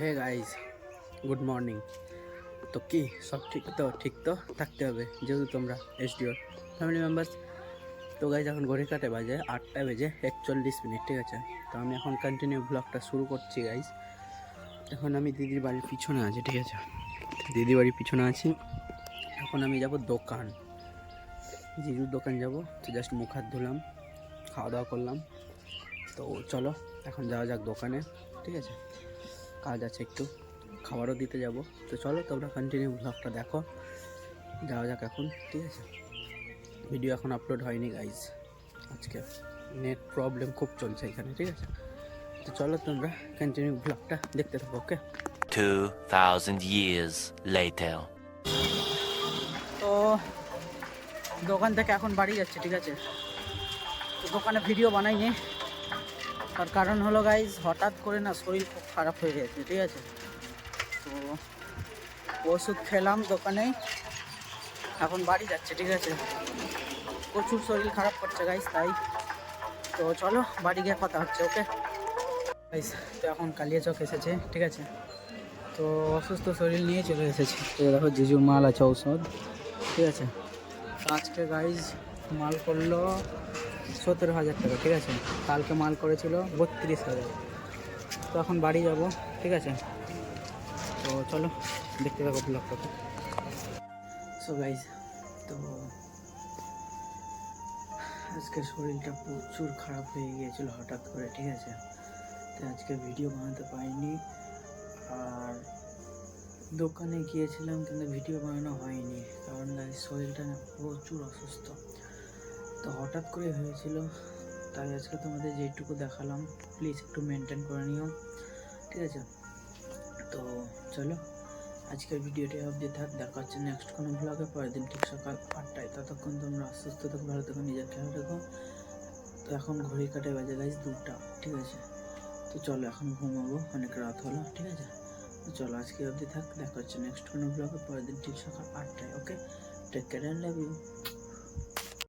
Hey guys good morning তো কি, সব ঠিক তো? ঠিক তো? থাকতে হবে, যেহেতু তোমরা এসডিওর ফ্যামিলি মেম্বার্স তো গাইজ এখন ঘড়ি কাটে বাজে আটটা বেজে একচল্লিশ মিনিট, ঠিক আছে? তো আমি এখন কন্টিনিউ ব্লগটা শুরু করছি গাইজ এখন আমি দিদির বাড়ির পিছনে আছি, ঠিক আছে? দিদি বাড়ির পিছনে আছি। এখন আমি যাব দোকান। জিজুর দোকান যাব, তো জাস্ট মুখ হাত ধুলাম, খাওয়া দাওয়া করলাম। তো চলো, এখন যাওয়া যাক দোকানে, ঠিক আছে? কাজ আছে একটু খাবারও দিতে যাব। তো চলো তোমরা কন্টিনিউ ব্লগটা দেখো যাওয়া যাক এখন ঠিক আছে? ভিডিও এখন আপলোড হয়নি গাইজ আজকে নেট প্রবলেম খুব চলছে এখানে ঠিক আছে? তো চলো তোমরা কন্টিনিউ ব্লগটা দেখতে থাকো ওকে 2,000 years later. তো দোকান থেকে এখন বাড়ি যাচ্ছে ঠিক আছে? তো দোকানে ভিডিও বানাইনি। তার কারণ হলো গাইজ হঠাৎ করে না শরীর খুব খারাপ হয়ে গেছে, ঠিক আছে? তো ওষুধ খেলাম দোকানে, এখন বাড়ি যাচ্ছে, ঠিক আছে? প্রচুর শরীর খারাপ করছে গাইজ তাই। তো চলো, বাড়ি গিয়ে কথা হচ্ছে ওকে গাইজ তো এখন কালিয়া চক এসেছে, ঠিক আছে? তো অসুস্থ শরীর নিয়ে চলে এসেছে। তো দেখো, জিজুর মাল আছে ঔষধ, ঠিক আছে? আজকে গাইজ মাল করল সতেরো হাজার টাকা, ঠিক আছে? কালকে মাল করেছিল বত্রিশ হাজার। তো এখন বাড়ি যাব, ঠিক আছে? তো চলো, দেখতে থাকো ব্লগটাকে সো গাইজ তো আজকে শরীরটা প্রচুর খারাপ হয়ে গিয়েছিল হঠাৎ করে, ঠিক আছে? তো আজকে ভিডিও বানাতে পারিনি। আর দোকানে গিয়েছিলাম, কিন্তু ভিডিও বানানো হয়নি, কারণ শরীরটা না প্রচুর অসুস্থ। তো হঠাৎ করে হয়েছিল, তাই আজকে তোমাদের যেটুকু দেখালাম প্লিজ একটু মেনটেন করে নিও, ঠিক আছে? তো চলো, আজকের ভিডিওটি অবধি থাক, দেখা হচ্ছে নেক্সট কোনো ব্লগে পরের দিন ঠিক সকাল আটটায়। ততক্ষণ তোমরা সুস্থ থাকো, ভালো থাকো, নিজের খেয়াল রেখো। তো এখন ঘড়ি কাটে বাজে গাইজ দুটা, ঠিক আছে? তো চলো এখন ঘুমাবো, অনেক রাত হলো, ঠিক আছে? তো চলো আজকে অবধি থাক, দেখা হচ্ছে নেক্সট কোনো ব্লগে পরের দিন ঠিক সকাল আটটায় okay take care love you